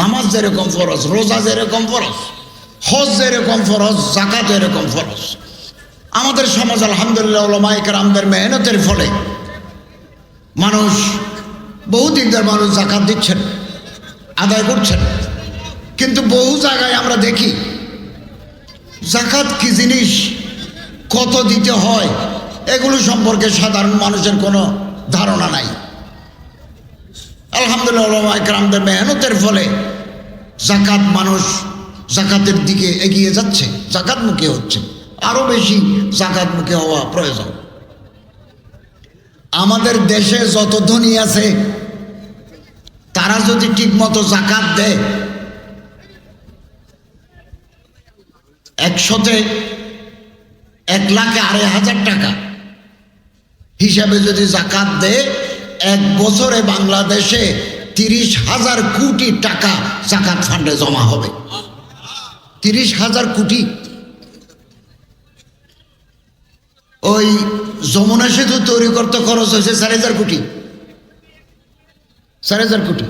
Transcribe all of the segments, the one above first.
নামাজ যেরকম ফরজ, রোজা যেরকম ফরজ, হজ যেরকম ফরজ জাকাত যেরকম ফরজ। আমাদের সমাজ আলহামদুলিল্লাহ ওলামাইকার আমাদের মেহনতের ফলে মানুষ বহু দিকদার মানুষ জাকাত দিচ্ছেন, আদায় করছেন। কিন্তু বহু জায়গায় আমরা দেখি জাকাত কি জিনিস, কত দিতে হয়, এগুলো সম্পর্কে সাধারণ মানুষের কোনো ধারণা নাই। আলহামদুলিল্লাহ একরামদের মেহনতের ফলে জাকাত মানুষ জাকাতের দিকে এগিয়ে যাচ্ছে, জাকাতমুখী হচ্ছে। আরও বেশি জাকাতমুখী হওয়া প্রয়োজন। আমাদের দেশে যত ধনী আছে, তারা যদি ঠিকমতো জাকাত দেয়, একশোতে এক লাখে আড়াই হাজার টাকা হিসাবে যদি জাকাত দেয় এক বছরে বাংলাদেশে তিরিশ হাজার কোটি টাকা জাকাত ফান্ডে জমা হবে। তিরিশ হাজার কোটি। ওই যমুনা সেতু তৈরি করতে খরচ হয়েছে চার হাজার কোটি। চার হাজার কোটি।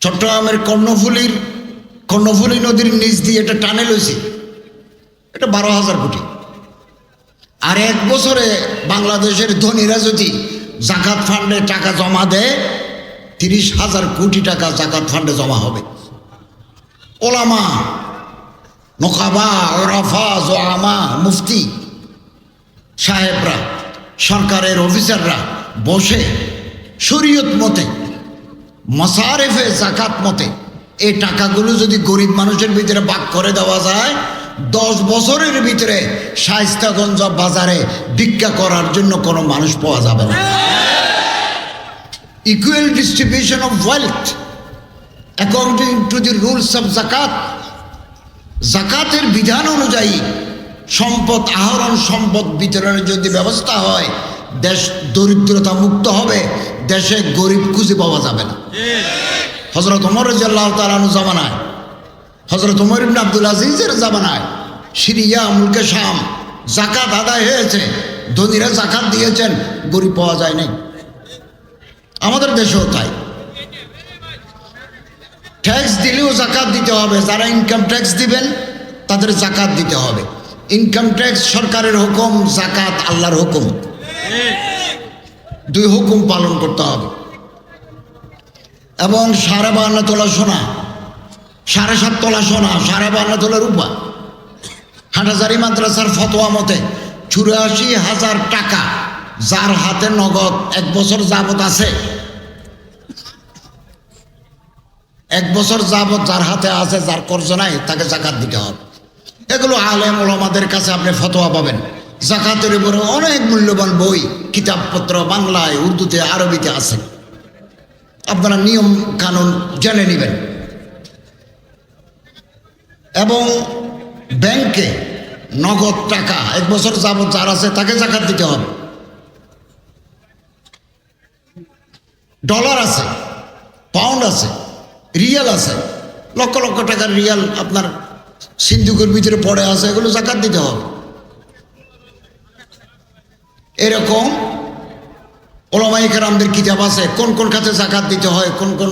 চট্টগ্রামের কর্ণফুলির কর্ণফুলি নদীর নিচ দিয়ে এটা টানেল হয়েছে। এটা বারো হাজার কোটি। আর এক বছরে বাংলাদেশের ধনীরা যদি জাকাত ফান্ডে টাকা জমা দেয়, তিরিশ হাজার কোটি টাকা জাকাত ফান্ডে জমা হবে। ওলামা, নোকাবা, ওরাফা, জোয়ামা, মুফতি সাহেবরা, সরকারের অফিসাররা বসে শরীয়ত মতে, মসারেফে জাকাত মতে, এই টাকাগুলো যদি গরিব মানুষের ভিতরে ভাগ করে দেওয়া যায় দশ বছরের ভিতরে শাইস্তাগঞ্জ বাজারে ভিক্ষা করার জন্য কোনো মানুষ পাওয়া যাবে না। Equal distribution of wealth according to the rules of জাকাত জাকাতের বিধান অনুযায়ী সম্পদ আহরণ, সম্পদ বিতরণের যদি ব্যবস্থা হয়, দেশ দরিদ্রতা মুক্ত হবে, দেশে গরিব খুঁজে পাওয়া যাবে না। হজরত ওমর রাজিয়াল্লাহ তালানু জামানায় হজরত ওমর ইবনে আব্দুল আজিজের জামানায় সিরিয়া, মুলকে শাম। জাকাত আদায় হয়েছে। ধনীরা জাকাত দিয়েছেন। গরিব পাওয়া যায় নাই। আমাদের দেশেও তাই। ট্যাক্স দিলেও জাকাত দিতে হবে। যারা ইনকাম ট্যাক্স দিবেন, তাদের জাকাত দিতে হবে। ইনকাম ট্যাক্স সরকারের হুকুম, জাকাত আল্লাহর হুকুম। দুই হুকুম পালন করতে হবে। এবং সাড়ে বান্ন তোলা সোনা, সাড়ে সাত তোলা সোনা, সাড়ে বান্ন তোলা রূপা। হাটাজারি মাদ্রাসার ফতোয়া মতে, চুরাশি হাজার টাকা যার হাতে নগদ এক বছর যাবত আছে। এক বছর যাবত যার হাতে আছে, যার কর্জ নাই, তাকে জাকাত দিতে হবে। এগুলো আলেম ওলামাদের কাছে আপনি ফতোয়া পাবেন। জাকাতের উপরে অনেক মূল্যবান বই, কিতাবপত্র বাংলায়, উর্দুতে, আরবিতে আছে। আপনারা নিয়ম কানুন জেনে নেবেন। এবং ব্যাংকে নগদ টাকা। এক বছর যাবত যার আছে, তাকে জাকাত দিতে হবে। ডলার আছে, পাউন্ড আছে, রিয়াল আছে। লক্ষ লক্ষ টাকার রিয়াল আপনার সিন্ধুকের ভিতরে পড়ে আছে, এগুলো জাকাত দিতে হবে। এরকম ওলামাইকার আমাদের কিতাব আছে, কোন কোন খাতে জাকাত দিতে হয়, কোন কোন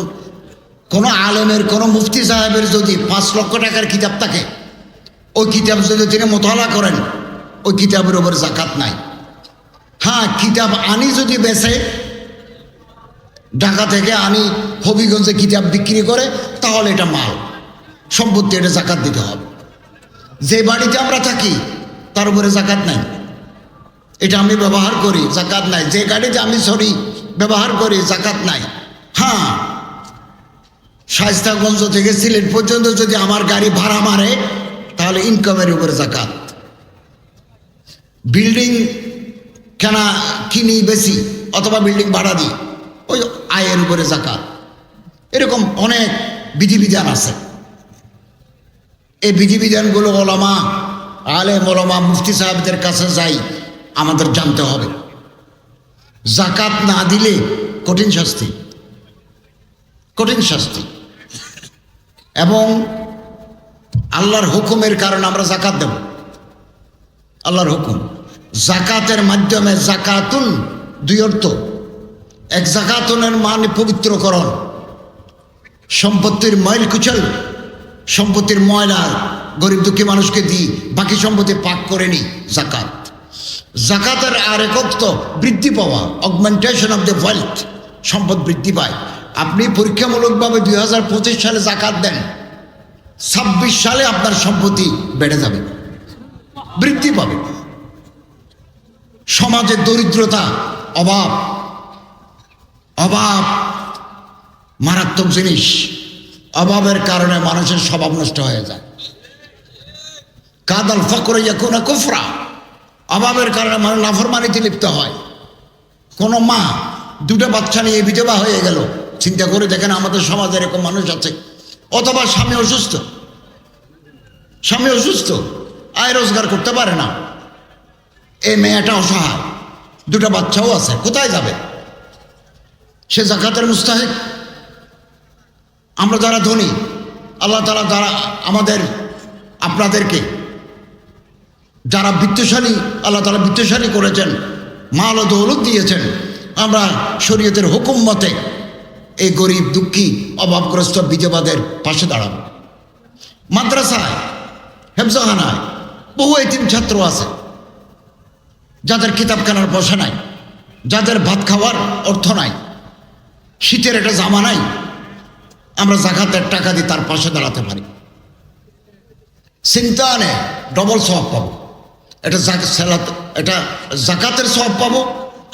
কোন আলেমের, কোন মুফতি সাহেবের যদি পাঁচ লক্ষ টাকার কিতাব থাকে ওই কিতাব যদি তিনি মোতালা করেন, ওই কিতাবের ওপর জাকাত নাই। হ্যাঁ কিতাব আনি যদি বেছে ঢাকা থেকে আনি, হবিগঞ্জে কিতাব বিক্রি করে, তাহলে এটা মাল। সম্পত্তি এটা জাকাত দিতে হবে। যে বাড়িতে আমরা থাকি, তার উপরে জাকাত নাই। এটা আমি ব্যবহার করি, জাকাত নাই। যে গাড়িতে আমি সরি ব্যবহার করি, জাকাত নাই। হ্যাঁ শায়স্তাগঞ্জ থেকে সিলেট পর্যন্ত যদি আমার গাড়ি ভাড়া মারে তাহলে ইনকামের উপরে জাকাত বিল্ডিং কেনা, কিনি বেশি অথবা বিল্ডিং ভাড়া দিই ওই আয়ের উপরে জাকাত এরকম অনেক বিধিবিধান আছে। এই বিধিবিধানগুলো ওলামা আলে ওলামা, মুফতি সাহেবদের কাছে যাই, আমাদের জানতে হবে। জাকাত না দিলে কঠিন শাস্তি। কঠিন শাস্তি। এবং আল্লাহর হুকুমের কারণে আমরা জাকাত দেব। আল্লাহর হুকুম। জাকাতের মাধ্যমে জাকাতুন দুই অর্থ। এক জাকাতুনের মানে পবিত্রকরণ। সম্পত্তির ময়ল কুচল। সম্পত্তির ময়লা গরিব দুঃখী মানুষকে দিই, বাকি সম্পত্তি পাক করে নিই জাকাত জাকাতের আর একক তো বৃদ্ধি পাওয়া অগমেন্টেশন অফ দ্য ওয়েলথ সম্পদ বৃদ্ধি পায়। আপনি পরীক্ষামূলকভাবে দুই হাজার পঁচিশ সালে জাকাত দেন। ছাব্বিশ সালে আপনার সম্পত্তি বেড়ে যাবে, বৃদ্ধি পাবে। সমাজের দরিদ্রতা, অভাব অভাব, মারাত্মক জিনিস, অভাবের কারণে মানুষের স্বভাব নষ্ট হয়ে যায়। কাদাল ফকরে কোনো কুফরা, অভাবের কারণে মানুষ নাফরমানিতে লিপ্ত হয়। কোনো মা, দুটো বাচ্চা নিয়ে বিধবা হয়ে গেল। চিন্তা করে দেখেন আমাদের সমাজে এরকম মানুষ আছে। অথবা স্বামী অসুস্থ। স্বামী অসুস্থ, আয় রোজগার করতে পারে না। এই মেয়েটা অসহায়, দুটা বাচ্চাও আছে, কোথায় যাবে? সে জাকাতের মুস্তাহিক। আমরা যারা ধনী, আল্লাহ তালা যারা আমাদের, আপনাদেরকে যারা বিত্তশালী, আল্লাহ তালা বিত্তশালী করেছেন, মাল ও দৌলত দিয়েছেন, আমরা শরীয়তের হুকুম মতে এই গরিব, দুঃখী, অভাবগ্রস্ত বিধবাদের পাশে দাঁড়াব মাদ্রাসায় হেফজাহানায় বহু এতিম ছাত্র আছে। যাদের কিতাব কেনার পয়সা নাই, যাদের ভাত খাওয়ার অর্থ নাই, শীতের একটা জামা নাই, আমরা জাকাতের টাকা দিয়ে তার পাশে দাঁড়াতে পারি। চিন্তা আনে ডবল সব পাবো এটা সালাত এটা জাকাতের সব পাবো,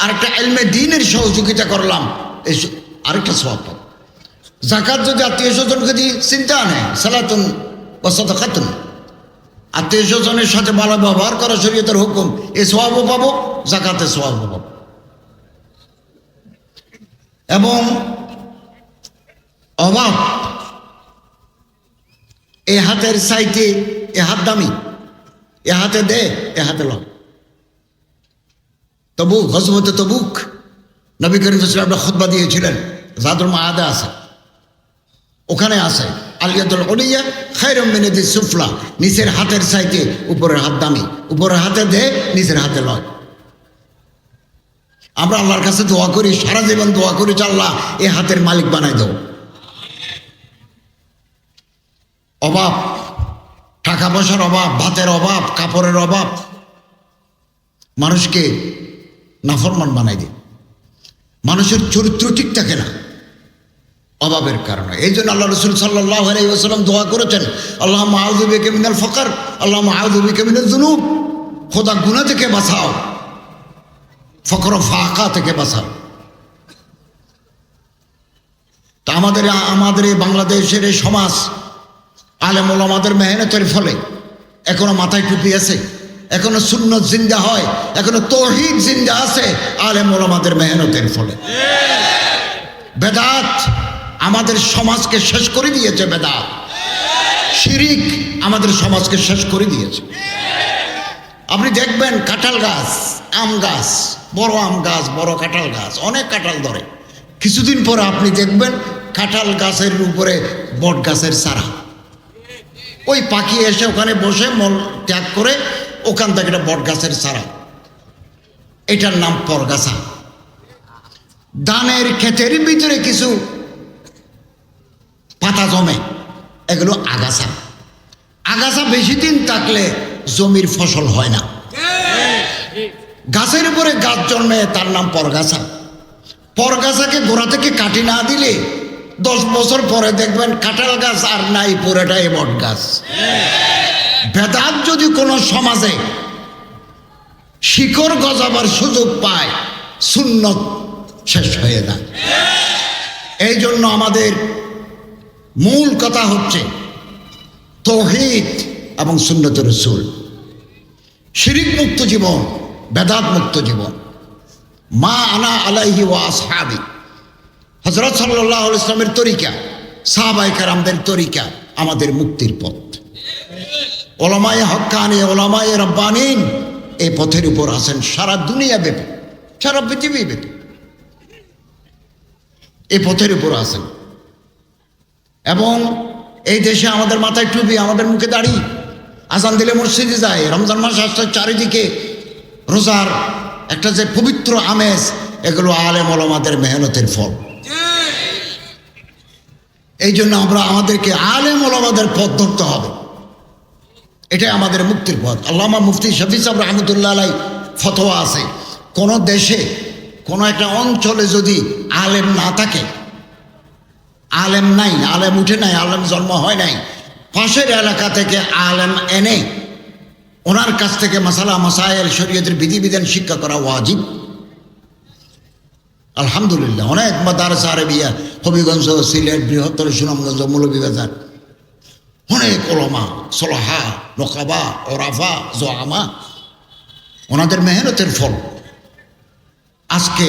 আর একটা এলমে দিনের সহযোগিতা করলাম, এই আরেকটা সব জাকাত যদি আত্মীয় স্বজনকে দিই চিন্তা আনে, সালাতুন বা সদকাতুন। আত্মীয় স্বজনের সাথে ভালো ব্যবহার করা শরীয়তের হুকুম, এ সবাবও পাবো জাকাতে সবাবও পাবো। এবং অভাব, এ হাতের সাইতে এ হাত দামি, এ হাতে দে, এ হাতে ল তবুক হজমতে তবুক, নবী করিম ইসলামটা খুদ্া দিয়েছিলেন। জাদুল মাহাদে আছে। ওখানে আছে আলিয়াতুল অলিয়া খাইরম মিনেদি সুফলা। নিচের হাতের সাইতে উপরের হাত দামি। উপরের হাতে দে নিচের হাতে লয়। আমরা আল্লাহর কাছে দোয়া করি, সারা জীবন দোয়া করি আল্লাহ এ হাতের মালিক বানাই দেও অভাব, টাকা পয়সার অভাব, ভাতের অভাব, কাপড়ের অভাব, মানুষকে নাফরমান বানাই দেয় মানুষের চরিত্র ঠিক থাকে না। অভাবের কারণে। এই জন্য আল্লাহ রসুল সাল্লাহ আলাইসাল্লাম দোয়া করেছেন আল্লাহ মাহাজুবি কেমিনাল ফকর আল্লাহ মাহাজুবি কেমিনাল জুনুব খোদা গুনা থেকে বাঁচাও, ফকর ফাঁকা থেকে বাঁচাও। তা আমাদের আমাদের এই বাংলাদেশের এই সমাজ আলেমুল আমাদের মেহনতের ফলে এখনও মাথায় টুপি আছে, এখনও শূন্য জিন্দা হয়, এখনও তহিদ জিন্দা আছে আলেমুল আমাদের মেহনতের ফলে। বেদাত আমাদের সমাজকে শেষ করে দিয়েছে বেদাত শিরিক আমাদের সমাজকে শেষ করে দিয়েছে। আপনি দেখবেন কাঁঠাল গাছ, আম গাছ, বড় আম গাছ, বড় কাঁঠাল গাছ, অনেক কাঁঠাল ধরে। কিছুদিন পরে আপনি দেখবেন কাঁঠাল গাছের উপরে বট গাছের চারা। ওই পাখি এসে ওখানে বসে মল ত্যাগ করে ওখান থেকে একটা বট গাছের চারা। এটার নাম পরগাছা। ধানের ক্ষেতের ভিতরে কিছু পাতা জমে, এগুলো আগাছা। আগাছা বেশি দিন থাকলে জমির ফসল হয় না। গাছের উপরে গাছ জন্মে, তার নাম পরগাছা। পরগাছাকে গোড়া থেকে কাটি না দিলে দশ বছর পরে দেখবেন কাঁঠাল গাছ আর নাই, পুরোটাই বট গাছ। বেদাত যদি কোনো সমাজে শিকড় গজাবার সুযোগ পায়, সুন্নত শেষ হয়ে যায়। এই জন্য আমাদের মূল কথা হচ্ছে তৌহিদ এবং সুন্নত রসুল। শিরিক মুক্ত জীবন, বেদাত মুক্ত জীবন। মা আনা আলাইহি ওয়া হজরত সাল্লাহ ইসলামের তরিকা সাহাবাই কারামদের তরিকা আমাদের মুক্তির পথ। ওলামায় হক্কানি, ওলামায় রব্বানিন এই পথের উপর আছেন সারা দুনিয়া ব্যাপী, সারা পৃথিবী ব্যাপী। এই পথের উপর আছেন। এবং এই দেশে আমাদের মাথায় টুপি, আমাদের মুখে দাড়ি। আসান দিলে মসজিদে যায়, রমজান মাস আসতে চারিদিকে। রোজার একটা যে পবিত্র আমেজ, এগুলো আলেম ওলামাদের মেহনতের ফল। এই জন্য আমরা আমাদেরকে আলেম ওলামাদের পথ ধরতে হবে। এটাই আমাদের মুক্তির পথ। আল্লামা মুফতি শফি সাহেব রহমতুল্লাহ আলাই ফতোয়া আছে, কোন দেশে কোন একটা অঞ্চলে যদি আলেম না থাকে আলেম নাই, আলেম উঠে নাই, আলেম জন্ম হয় নাই। পাশের এলাকা থেকে আলেম এনে ওনার কাছ থেকে মাসালা মাসাইল শরীয়তের বিধিবিধান শিক্ষা করা ওয়াজিব। আলহামদুলিল্লাহ, অনেক মাদারসা আরবিয়া, হবিগঞ্জ, সিলেট, বৃহত্তর সুনামগঞ্জ, মৌলভীবাজার। অনেক ওলমা, সলহা নকাবা ওরাফা, জোয়ামা, ওনাদের মেহনতের ফল। আজকে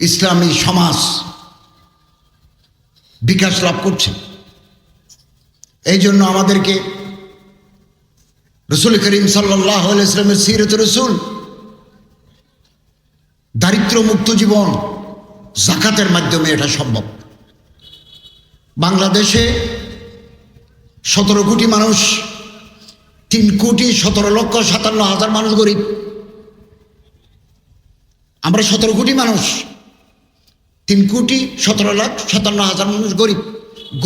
ইসলামী সমাজ বিকাশ লাভ করছে। এই জন্য আমাদেরকে রসুল করিম সাল্লাহ ইসলামের সিরত রসুল, দারিদ্র মুক্ত জীবন জাকাতের মাধ্যমে এটা সম্ভব। বাংলাদেশে সতেরো কোটি মানুষ, তিন কোটি সতেরো লক্ষ সাতান্ন হাজার মানুষ গরিব। আমরা সতেরো কোটি মানুষ তিন কোটি সতেরো লাখ সাতান্ন হাজার মানুষ গরিব।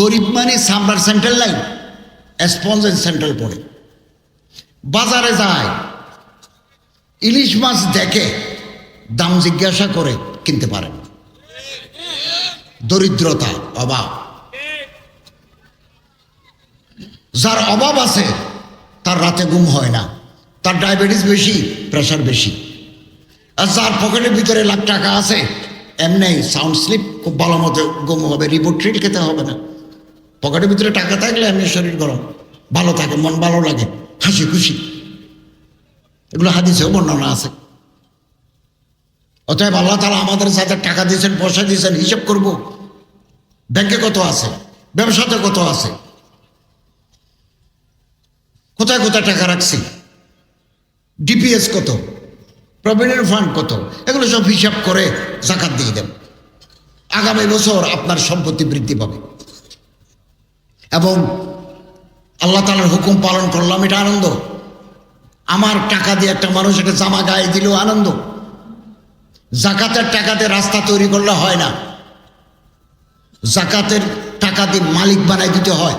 গরিব মানে সাম্বার সেন্ট্রাল লাইন স্পঞ্জেন সেন্ট্রাল পড়ে। বাজারে যায়, ইলিশ মাছ দেখে, দাম জিজ্ঞাসা করে, কিনতে পারেন দরিদ্রতা, অভাব। যার অভাব আছে, তার রাতে ঘুম হয় না। তার ডায়াবেটিস বেশি প্রেশার বেশি। আর যার পকেটের ভিতরে লাখ টাকা আছে এমনি সাউন্ড স্লিপ খুব ভালো মতো ঘুম হবে রিপোর্ট ট্রিট খেতে হবে না। পকেটের ভিতরে টাকা থাকলে এমনি শরীর গরম, ভালো থাকে, মন ভালো লাগে, হাসি খুশি। এগুলো হাদিসেও বর্ণনা আছে। অতএব আল্লাহ তালা আমাদের সাথে টাকা দিয়েছেন, পয়সা দিয়েছেন, হিসেব করব। ব্যাংকে কত আছে? ব্যবসাতে কত আছে? কোথায় কোথায় টাকা রাখছি? ডিপিএস কত? প্রভিডেন্ট ফান্ড কত? এগুলো সব হিসাব করে জাকাত দিয়ে দেন আগামী বছর আপনার সম্পত্তি বৃদ্ধি পাবে। এবং আল্লাহ তালার হুকুম পালন করলাম, এটা আনন্দ। আমার টাকা দিয়ে একটা মানুষ একটা জামা গায়ে দিলেও আনন্দ। জাকাতের টাকাতে রাস্তা তৈরি করলে হয় না। জাকাতের টাকা দিয়ে মালিক বানাই দিতে হয়।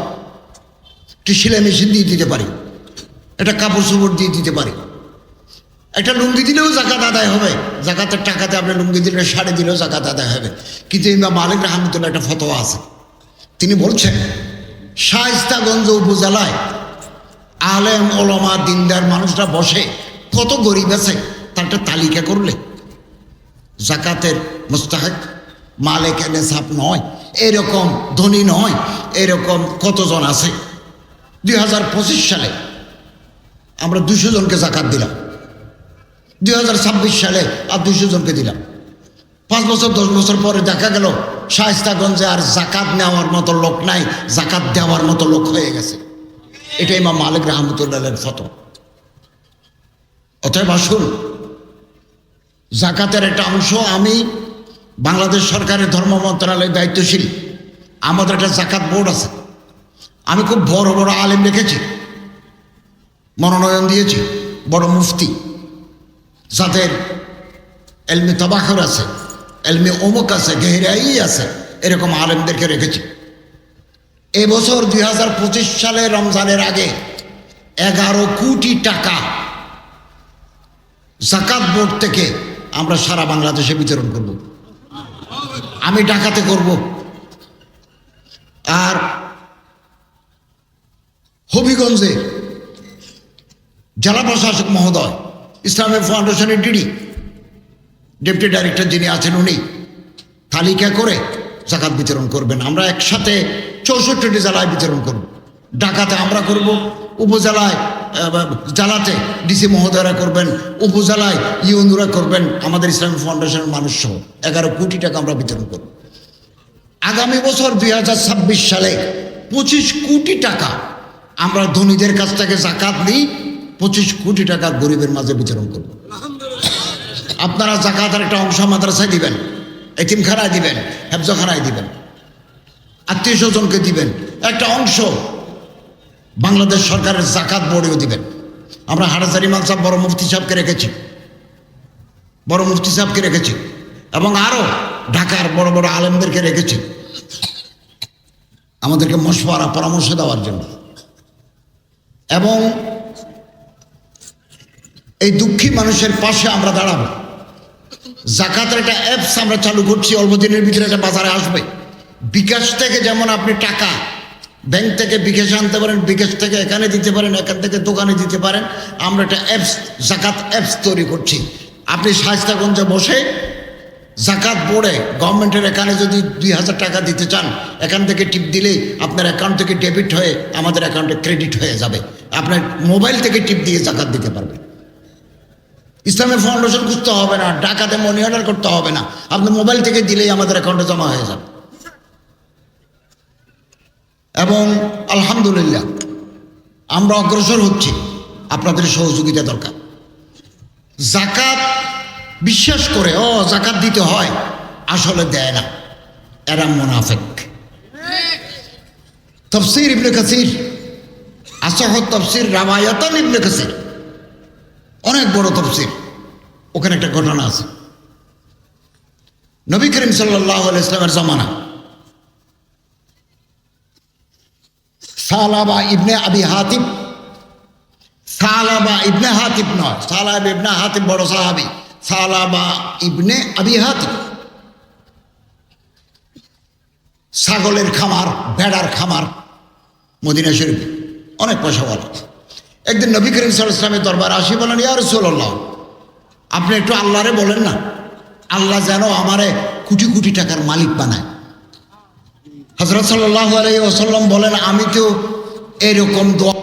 একটি সেলাই মেশিন দিয়ে দিতে পারি। একটা কাপড় চোপড় দিয়ে দিতে পারি। একটা লুঙ্গি দিলেও জাকাত আদায় হবে। জাকাতের টাকাতে আপনি লুঙ্গি দিলে শাড়ি দিলেও জাকাত আদায় হবে। কিন্তু ইমাম মালিক রহমতুল্লাহ একটা ফতোয়া আছে। তিনি বলছেন, শায়স্তাগঞ্জ উপজেলায় আলেম, ওলমা, দিনদার মানুষরা বসে কত গরিব আছে তার একটা তালিকা করলে। জাকাতের মুস্তাহেক মালিক নেশাব নয়, এরকম ধনী নয়, এরকম কতজন আছে? দুই হাজার পঁচিশ সালে আমরা দুশো জনকে জাকাত দিলাম। দুই হাজার ছাব্বিশ সালে আর দুশো জনকে দিলাম। পাঁচ বছর, দশ বছর পরে দেখা গেল, শায়স্তাগঞ্জে আর জাকাত নেওয়ার মতো লোক নাই, জাকাত দেওয়ার মতো লোক হয়ে গেছে। এটাই মা মালিক রহমতুল্লাহের ফটো অতএব আসুন, জাকাতের একটা অংশ আমি বাংলাদেশ সরকারের ধর্ম মন্ত্রণালয়ের দায়িত্বশীল। আমাদের একটা জাকাত বোর্ড আছে। আমি খুব বড় বড় আলেম রেখেছি মনোনয়ন দিয়েছি, বড় মুফতি। যাদের এলমি তবাখর আছে, এলমি অমুক আছে, গেহরাই আছে, এরকম আলেমদেরকে রেখেছি। এবছর দুই হাজার পঁচিশ সালে রমজানের আগে এগারো কোটি টাকা জাকাত বোর্ড থেকে আমরা সারা বাংলাদেশে বিতরণ করব। আমি ডাকাতে করব। আর হবিগঞ্জে জেলা প্রশাসক মহোদয় ইসলামিক ফাউন্ডেশনের ডিডি ডেপুটি ডাইরেক্টর যিনি আছেন উনি, তালিকা করে জাকাত বিতরণ করবেন। আমরা একসাথে চৌষট্টিটি জেলায় বিতরণ করব। ঢাকাতে আমরা করব, উপজেলায় জেলাতে ডিসি মহোদয়রা করবেন, উপজেলায় ইউনুরা করবেন, আমাদের ইসলামিক ফাউন্ডেশনের মানুষ সহ। এগারো কোটি টাকা আমরা বিতরণ করব। আগামী বছর দুই হাজার ছাব্বিশ সালে পঁচিশ কোটি টাকা আমরা ধনীদের কাছ থেকে জাকাত নিই পঁচিশ কোটি টাকা গরিবের মাঝে বিতরণ করব। আপনারা জাকাতের একটা অংশ মাদ্রাসায় দিবেন এতিমখানায় দিবেন হেফজখানায় দিবেন, আত্মীয় স্বজনকে দিবেন, একটা অংশ বাংলাদেশ সরকারের জাকাত বোর্ডেও দিবেন। আমরা হাটাজারি মাল সাহেব বড় মুফতি সাহেবকে রেখেছি। বড় মুফতি সাহেবকে রেখেছি। এবং আরও ঢাকার বড় বড় আলেমদেরকে রেখেছি। আমাদেরকে মশওয়ারা পরামর্শ দেওয়ার জন্য। এবং এই দুঃখী মানুষের পাশে আমরা দাঁড়াবো। জাকাতের একটা অ্যাপস আমরা চালু করছি, অল্প দিনের ভিতরে এটা বাজারে আসবে। বিকাশ থেকে যেমন আপনি টাকা, ব্যাংক থেকে বিকাশে আনতে পারেন, বিকাশ থেকে এখানে দিতে পারেন, এখান থেকে দোকানে দিতে পারেন, আমরা একটা অ্যাপস জাকাত অ্যাপস তৈরি করছি। আপনি শায়স্তাগঞ্জে বসে জাকাত বোর্ডে গভর্নমেন্টের এখানে যদি দুই হাজার টাকা দিতে চান, এখান থেকে টিপ দিলেই আপনার অ্যাকাউন্ট থেকে ডেবিট হয়ে আমাদের অ্যাকাউন্টে ক্রেডিট হয়ে যাবে। আপনার মোবাইল থেকে টিপ দিয়ে জাকাত দিতে পারবেন। ইসলামী ফাউন্ডেশন খুঁজতে হবে না, ডাকাতে মনি অর্ডার করতে হবে না। আপনি মোবাইল থেকে দিলেই আমাদের অ্যাকাউন্টে জমা হয়ে যাবে। এবং আলহামদুলিল্লাহ, আমরা অগ্রসর হচ্ছি। আপনাদের সহযোগিতা দরকার। জাকাত বিশ্বাস করে, ও, জাকাত দিতে হয়, আসলে দেয় না। এরা মোনাফেক। তফসির ইবনে কাসির আসহ তফসির রামায়তন ইবনে কাসির। অনেক বড় তফসির ওখানে একটা ঘটনা আছে। নবী করিম সাল্লাহ ইসলামের জমানা। সালাবা ইবনে আবি হাতিব। সালাবা ইবনে হাতিব নয়, সালাব ইবনে হাতিব বড় সাহাবি। সালাবা ইবনে আবি হাতিব। ছাগলের খামার, ভেড়ার খামার, মদিনা শরীফ। অনেক পয়সা বলা একদিন নবী করিম সাল ইসলামের দরবার আসি বলেন ইয়ার সোল্লাহ আপনি একটু আল্লাহরে বলেন না, আল্লাহ যেন আমারে কোটি কোটি টাকার মালিক বানায়। হজরত সাল্লাহ আলাই ওসাল্লাম বলেন, আমি তো এরকম দোয়া